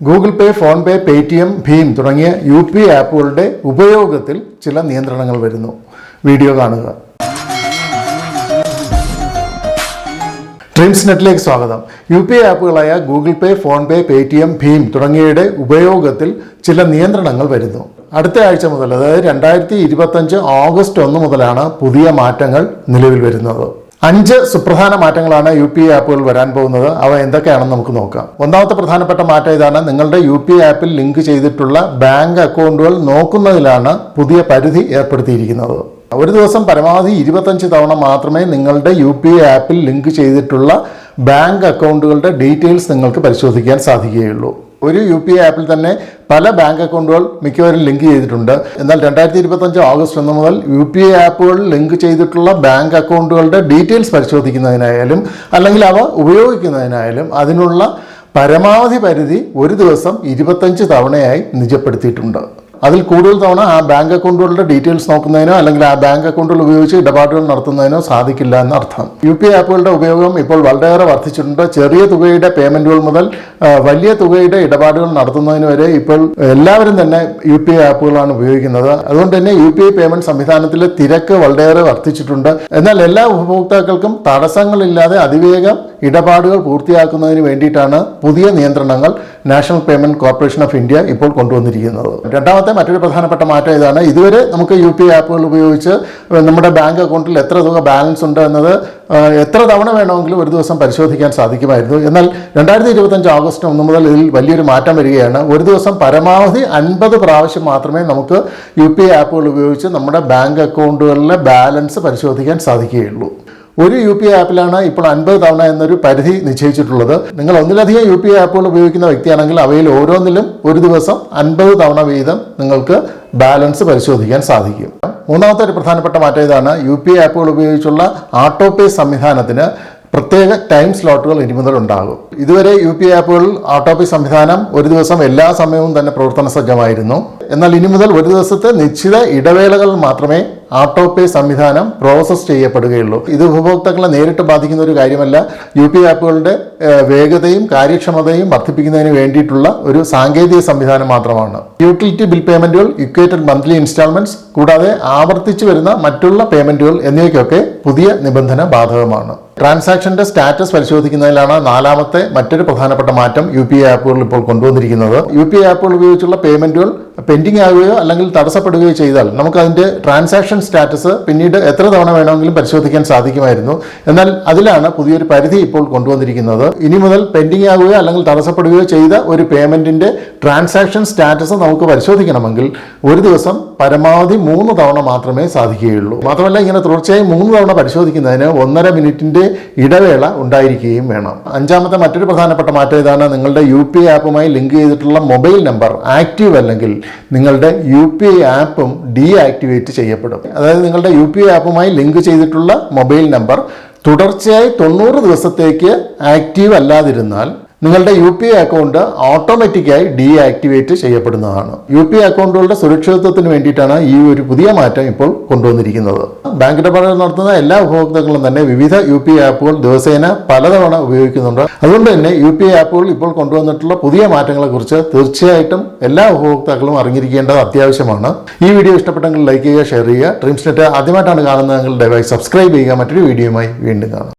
Google Pay PhonePe Paytm ഭീം തുടങ്ങിയ U P ആപ്പുകളുടെ ഉപയോഗത്തിൽ ചില നിയന്ത്രണങ്ങൾ വരുന്നു. വീഡിയോ കാണുക. ഡ്രീംസ് നെറ്റിലേക്ക് സ്വാഗതം. യു പി ആപ്പുകളായ Google Pay PhonePe Paytm ഭീം തുടങ്ങിയവയുടെ ഉപയോഗത്തിൽ ചില നിയന്ത്രണങ്ങൾ വരുന്നു. അടുത്ത ആഴ്ച മുതൽ അതായത് രണ്ടായിരത്തി ഇരുപത്തഞ്ച് ഓഗസ്റ്റ് ഒന്ന് മുതലാണ് പുതിയ മാറ്റങ്ങൾ നിലവിൽ വരുന്നത്. അഞ്ച് സുപ്രധാന മാറ്റങ്ങളാണ് യു പി ആപ്പുകൾ വരാൻ പോകുന്നത്. അവ എന്തൊക്കെയാണെന്ന് നമുക്ക് നോക്കാം. ഒന്നാമത്തെ പ്രധാനപ്പെട്ട മാറ്റം ഇതാണ്. നിങ്ങളുടെ യു പി ആപ്പിൽ ലിങ്ക് ചെയ്തിട്ടുള്ള ബാങ്ക് അക്കൗണ്ടുകൾ നോക്കുന്നതിലാണ് പുതിയ പരിധി ഏർപ്പെടുത്തിയിരിക്കുന്നത്. ഒരു ദിവസം പരമാവധി ഇരുപത്തഞ്ച് തവണ മാത്രമേ നിങ്ങളുടെ യു പി ആപ്പിൽ ലിങ്ക് ചെയ്തിട്ടുള്ള ബാങ്ക് അക്കൗണ്ടുകളുടെ ഡീറ്റെയിൽസ് നിങ്ങൾക്ക് പരിശോധിക്കാൻ സാധിക്കുകയുള്ളൂ. ഒരു യു പി ഐ ആപ്പിൽ തന്നെ പല ബാങ്ക് അക്കൗണ്ടുകൾ മിക്കവരും ലിങ്ക് ചെയ്തിട്ടുണ്ട്. എന്നാൽ രണ്ടായിരത്തി ഇരുപത്തഞ്ച് ഓഗസ്റ്റ് ഒന്ന് മുതൽ യു പി ഐ ആപ്പുകൾ ലിങ്ക് ചെയ്തിട്ടുള്ള ബാങ്ക് അക്കൗണ്ടുകളുടെ ഡീറ്റെയിൽസ് പരിശോധിക്കുന്നതിനായാലും അല്ലെങ്കിൽ അവ ഉപയോഗിക്കുന്നതിനായാലും അതിനുള്ള പരമാവധി പരിധി ഒരു ദിവസം ഇരുപത്തഞ്ച് തവണയായി നിജപ്പെടുത്തിയിട്ടുണ്ട്. അതിൽ കൂടുതൽ തവണ ആ ബാങ്ക് അക്കൗണ്ടുകളുടെ ഡീറ്റെയിൽസ് നോക്കുന്നതിനോ അല്ലെങ്കിൽ ആ ബാങ്ക് അക്കൗണ്ടുകൾ ഉപയോഗിച്ച് ഇടപാടുകൾ നടത്തുന്നതിനോ സാധിക്കില്ല എന്നർത്ഥം. യു പി ആപ്പുകളുടെ ഉപയോഗം ഇപ്പോൾ വളരെയേറെ വർദ്ധിച്ചിട്ടുണ്ട്. ചെറിയ തുകയുടെ പേയ്മെന്റുകൾ മുതൽ വലിയ തുകയുടെ ഇടപാടുകൾ നടത്തുന്നതിന് വരെ ഇപ്പോൾ എല്ലാവരും തന്നെ യു പി ആപ്പുകളാണ് ഉപയോഗിക്കുന്നത്. അതുകൊണ്ട് തന്നെ യു പി ഐ പേയ്മെന്റ് സംവിധാനത്തിലെ തിരക്ക് വളരെയേറെ വർദ്ധിച്ചിട്ടുണ്ട്. എന്നാൽ എല്ലാ ഉപഭോക്താക്കൾക്കും തടസ്സങ്ങളില്ലാതെ അതിവേഗം ഇടപാടുകൾ പൂർത്തിയാക്കുന്നതിന് വേണ്ടിയിട്ടാണ് പുതിയ നിയന്ത്രണങ്ങൾ National Payment Corporation of India ഇപ്പോൾ കൊണ്ടുവന്നിരിക്കുന്നത്. രണ്ടാമത്തെ മറ്റൊരു പ്രധാനപ്പെട്ട മാറ്റം ഇതാണ്. ഇതുവരെ നമുക്ക് യു പി ആപ്പുകൾ ഉപയോഗിച്ച് നമ്മുടെ ബാങ്ക് അക്കൗണ്ടിൽ എത്ര തുക ബാലൻസ് ഉണ്ട് എന്നത് എത്ര തവണ വേണമെങ്കിലും ഒരു ദിവസം പരിശോധിക്കാൻ സാധിക്കുമായിരുന്നു. എന്നാൽ രണ്ടായിരത്തി ഇരുപത്തഞ്ച് ഓഗസ്റ്റ് ഒന്ന് മുതൽ ഇതിൽ വലിയൊരു മാറ്റം വരികയാണ്. ഒരു ദിവസം പരമാവധി അൻപത് പ്രാവശ്യം മാത്രമേ നമുക്ക് യു പി ആപ്പുകൾ ഉപയോഗിച്ച് നമ്മുടെ ബാങ്ക് അക്കൗണ്ടുകളിലെ ബാലൻസ് പരിശോധിക്കാൻ സാധിക്കുകയുള്ളൂ. ഒരു യു പി ഐ ആപ്പിലാണ് ഇപ്പോൾ അൻപത് തവണ എന്നൊരു പരിധി നിശ്ചയിച്ചിട്ടുള്ളത്. നിങ്ങൾ ഒന്നിലധികം യു പി ഐ ആപ്പുകൾ ഉപയോഗിക്കുന്ന വ്യക്തിയാണെങ്കിൽ അവയിൽ ഓരോന്നിലും ഒരു ദിവസം അൻപത് തവണ വീതം നിങ്ങൾക്ക് ബാലൻസ് പരിശോധിക്കാൻ സാധിക്കും. മൂന്നാമത്തെ ഒരു പ്രധാനപ്പെട്ട മാറ്റം ഇതാണ് യു പി ഐ ആപ്പുകൾ ഉപയോഗിച്ചുള്ള ഓട്ടോ പേ സംവിധാനത്തിന് പ്രത്യേക ടൈം സ്ലോട്ടുകൾ ഇനി മുതൽ ഉണ്ടാകും. ഇതുവരെ യു പി ഐ ആപ്പുകൾ ഓട്ടോ പേ സംവിധാനം ഒരു ദിവസം എല്ലാ സമയവും തന്നെ പ്രവർത്തന സജ്ജമായിരുന്നു എന്നാൽ ഇനി മുതൽ ഒരു ദിവസത്തെ നിശ്ചിത ഇടവേളകൾ മാത്രമേ ഓട്ടോ പേ സംവിധാനം പ്രോസസ്സ് ചെയ്യപ്പെടുകയുള്ളൂ. ഇത് ഉപഭോക്താക്കളെ നേരിട്ട് ബാധിക്കുന്ന ഒരു കാര്യമല്ല. യു പി ആപ്പുകളുടെ വേഗതയും കാര്യക്ഷമതയും വർദ്ധിപ്പിക്കുന്നതിന് വേണ്ടിയിട്ടുള്ള ഒരു സാങ്കേതിക സംവിധാനം മാത്രമാണ്. യൂട്ടിലിറ്റി ബിൽ പേയ്മെന്റുകൾ ഇക്വേറ്റഡ് മന്ത്ലി ഇൻസ്റ്റാൾമെന്റ്സ് കൂടാതെ ആവർത്തിച്ചു വരുന്ന മറ്റുള്ള പേയ്മെന്റുകൾ എന്നിവയ്ക്കൊക്കെ പുതിയ നിബന്ധന ബാധകമാണ്. ട്രാൻസാക്ഷന്റെ സ്റ്റാറ്റസ് പരിശോധിക്കുന്നതിലാണ് നാലാമത്തെ മറ്റൊരു പ്രധാനപ്പെട്ട മാറ്റം യു പി ആപ്പുകൾ ഇപ്പോൾ കൊണ്ടുവന്നിരിക്കുന്നത്. യു പി ആപ്പുകൾ ഉപയോഗിച്ചുള്ള പേയ്മെന്റുകൾ പെൻഡിങ് ആവുകയോ അല്ലെങ്കിൽ തടസ്സപ്പെടുകയോ ചെയ്താൽ നമുക്ക് അതിന്റെ ട്രാൻസാക്ഷൻ സ്റ്റാറ്റസ് പിന്നീട് എത്ര തവണ വേണമെങ്കിലും പരിശോധിക്കാൻ സാധിക്കുമായിരുന്നു. എന്നാൽ അതിലാണ് പുതിയൊരു പരിധി ഇപ്പോൾ കൊണ്ടുവന്നിരിക്കുന്നത്. ഇനി മുതൽ പെൻഡിങ് ആകുകയോ അല്ലെങ്കിൽ തടസ്സപ്പെടുകയോ ചെയ്ത ഒരു പേയ്മെന്റിന്റെ ട്രാൻസാക്ഷൻ സ്റ്റാറ്റസ് നമുക്ക് പരിശോധിക്കണമെങ്കിൽ ഒരു ദിവസം പരമാവധി മൂന്ന് തവണ മാത്രമേ സാധിക്കുകയുള്ളൂ. മാത്രമല്ല ഇങ്ങനെ തുടർച്ചയായി മൂന്ന് തവണ പരിശോധിക്കുന്നതിന് ഒന്നര മിനിറ്റിന്റെ ഇടവേള ഉണ്ടായിരിക്കുകയും വേണം. അഞ്ചാമത്തെ മറ്റൊരു പ്രധാനപ്പെട്ട മാറ്റം ഇതാണ് നിങ്ങളുടെ യു പി ആപ്പുമായി ലിങ്ക് ചെയ്തിട്ടുള്ള മൊബൈൽ നമ്പർ ആക്റ്റീവ് അല്ലെങ്കിൽ നിങ്ങളുടെ യു പി ഐ ആപ്പും ഡീആക്ടിവേറ്റ് ചെയ്യപ്പെടും. അതായത് നിങ്ങളുടെ യു പി ഐ ആപ്പുമായി ലിങ്ക് ചെയ്തിട്ടുള്ള മൊബൈൽ നമ്പർ തുടർച്ചയായി തൊണ്ണൂറ് ദിവസത്തേക്ക് ആക്റ്റീവ് അല്ലാതിരുന്നാൽ നിങ്ങളുടെ യു പി ഐ അക്കൗണ്ട് ഓട്ടോമാറ്റിക്കായി ഡീആക്ടിവേറ്റ് ചെയ്യപ്പെടുന്നതാണ്. യു പി ഐ അക്കൗണ്ടുകളുടെ സുരക്ഷിതത്വത്തിന് വേണ്ടിയിട്ടാണ് ഈ ഒരു പുതിയ മാറ്റം ഇപ്പോൾ കൊണ്ടുവന്നിരിക്കുന്നത്. ബാങ്ക് ഇടപാടുകൾ നടത്തുന്ന എല്ലാ ഉപഭോക്താക്കളും തന്നെ വിവിധ യു പി ഐ ആപ്പുകൾ ദിവസേന പലതവണ ഉപയോഗിക്കുന്നുണ്ട്. അതുകൊണ്ട് തന്നെ യു പി ഐ ആപ്പുകൾ ഇപ്പോൾ കൊണ്ടുവന്നിട്ടുള്ള പുതിയ മാറ്റങ്ങളെക്കുറിച്ച് തീർച്ചയായിട്ടും എല്ലാ ഉപഭോക്താക്കളും അറിഞ്ഞിരിക്കേണ്ടത് അത്യാവശ്യമാണ്. ഈ വീഡിയോ ഇഷ്ടപ്പെട്ടെങ്കിൽ ലൈക്ക് ചെയ്യുക ഷെയർ ചെയ്യുക. ഡ്രീംസ് നെറ്റ് ആദ്യമായിട്ടാണ് കാണുന്നതെങ്കിൽ ദയവായി സബ്സ്ക്രൈബ് ചെയ്യുക. മറ്റൊരു വീഡിയോയുമായി വീണ്ടും കാണാം.